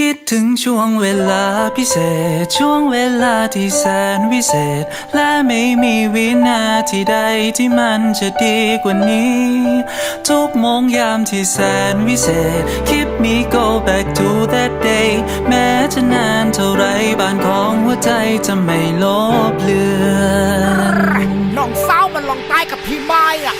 คิดถึงช่วงเวลาพิเศษ ช่วงเวลาที่แสนวิเศษ และไม่มีวินาทีใดที่มันจะดีกว่านี้ ทุกโมงยามที่แสนวิเศษ Keep me go back to that day แม้จะนานเท่าไรบ้านของหัวใจจะไม่ลบเลือนน้องสาวมันลองตายกับพี่ไม้อะ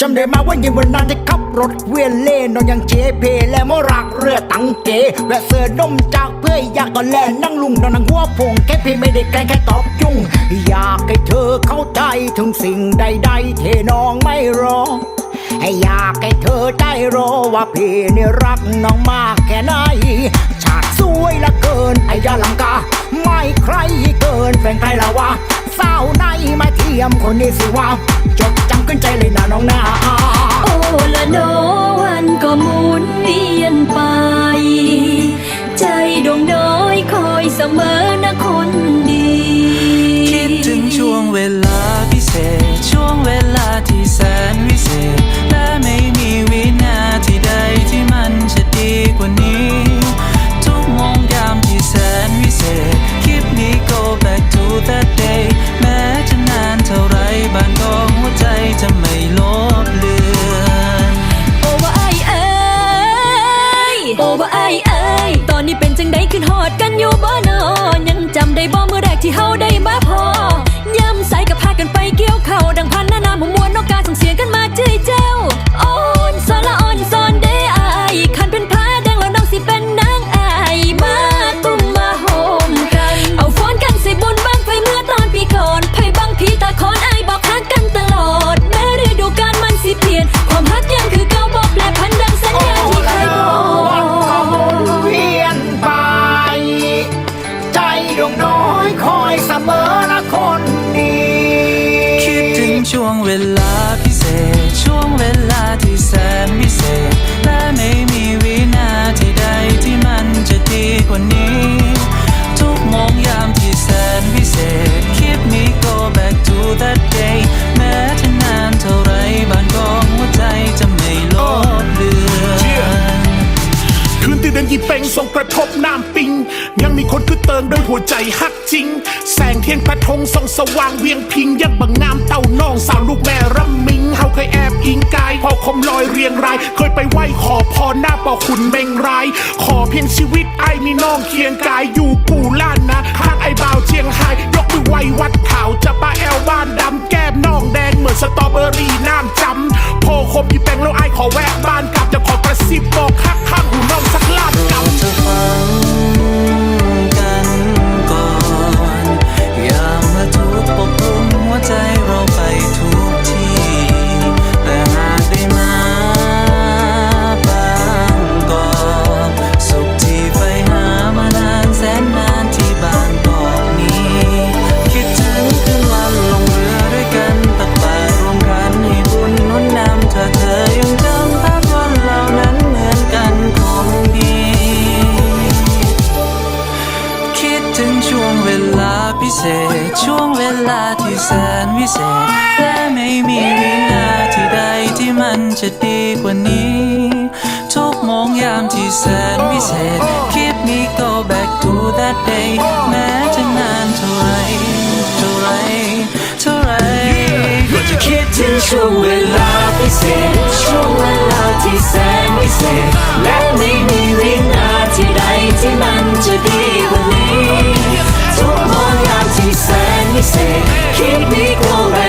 จำได้มาว่าเย็นวันนั้นที่ขับ รถเวียนเล่นน้องยังเจเพและมรักเรือตังเกแวะเสือนมจากเพื่ออยากตอนแลนั่งลุงนอนนังหัวพงแค่พี่ไม่ได้แกล้งแค่ตอบจุ้งอยากให้เธอเข้าใจถึงสิ่งใดๆที่น้องไม่รอให้อยากให้เธอได้รู้ว่าพี่นี่รักน้องมากแค่ไหนชาติสวยละเกินไอ้ยาลังกา ไม่ใครเกินแฟนใครละวะ ยมคนนี้สิว่าจดจำขึ้นใจเลยนะน้องนาโอ้ละโนวันก็หมุนเวียนไป ขึ้นหอดกันอยู่บ่นอยังจำได้บ่เมื่อแรกที่เฮาได้ ดวงน้อยคอยเสมอนะคนดี คิดถึงช่วงเวลา ยี่เปงส่งกระทบน้ำปิง ยังมีคนคือเติมด้วยหัวใจฮักจริง แสงเทียนกระทงส่องสว่างเวียงพิง ยังบังงามเต้าน้องสาวลูกแม่รำมิงเฮาเคยแอบอิงกาย พอคมลอยเรียงราย เคยไปไหว้ขอพรหน้าป่อขุนเมงราย ขอเพียงชีวิตไอ้มีน้องเคียงกายอยู่ปู่ล้านนะข้างไอ้บ่าวเชียงไฮ้ยกมือไหว้วัดขาวจะป้าแอลบ้านดำแก้มน้องแดงเหมือนสตรอเบอรี่น้ำจำ พิเศษ ช่วงเวลาที่แสนวิเศษ และไม่มีวินาทีใดที่มันจะดีกว่านี้ ทุกโมงยามที่แสนวิเศษ Keep me go back to that day แม้จะนานเท่าไรเท่าไรเท่าไรก็จะคิดถึงช่วงเวลาพิเศษ ช่วงเวลาที่แสน keep me going.